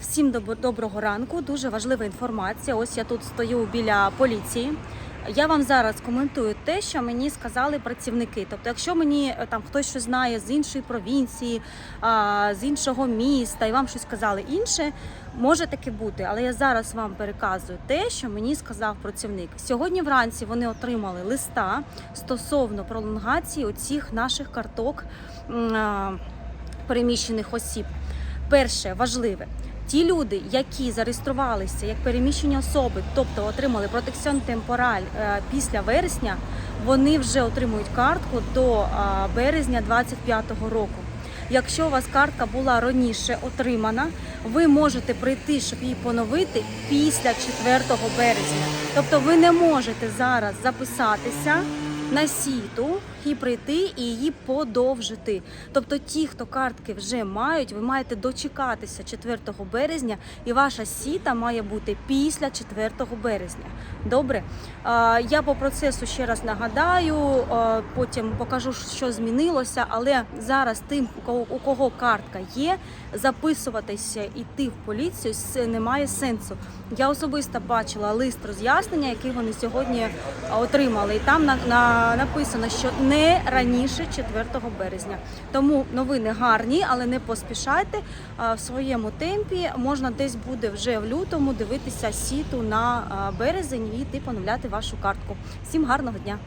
Всім доброго ранку. Дуже важлива інформація. Ось я тут стою біля поліції. Я вам зараз коментую те, що мені сказали працівники. Тобто, якщо мені е, там хтось щось знає з іншої провінції, з іншого міста, і вам щось сказали інше, може таке бути. Але я зараз вам переказую те, що мені сказав працівник. Сьогодні вранці вони отримали листа стосовно пролонгації оцих наших карток переміщених осіб. Перше важливе. Ті люди, які зареєструвалися як переміщені особи, тобто отримали протекціон темпораль е, після вересня, вони вже отримують картку до е, березня 2025 року. Якщо у вас картка була раніше отримана, ви можете прийти, щоб її поновити після 4 березня. Тобто ви не можете зараз записатися на сіту і прийти і її подовжити. Тобто, ті, хто картки вже мають, ви маєте дочекатися 4 березня, і ваша сіта має бути після 4 березня. Добре, я по процесу ще раз нагадаю, потім покажу, що змінилося, але зараз тим, у кого- картка є, записуватися іти в поліцію немає сенсу. Я особисто бачила лист роз'яснення, який вони сьогодні отримали. І там на, на, написано, що не раніше 4 березня. Тому новини гарні, але не поспішайте в своєму темпі. Можна десь буде вже в лютому дивитися сіту на березень і йти поновляти вашу картку. Всім гарного дня!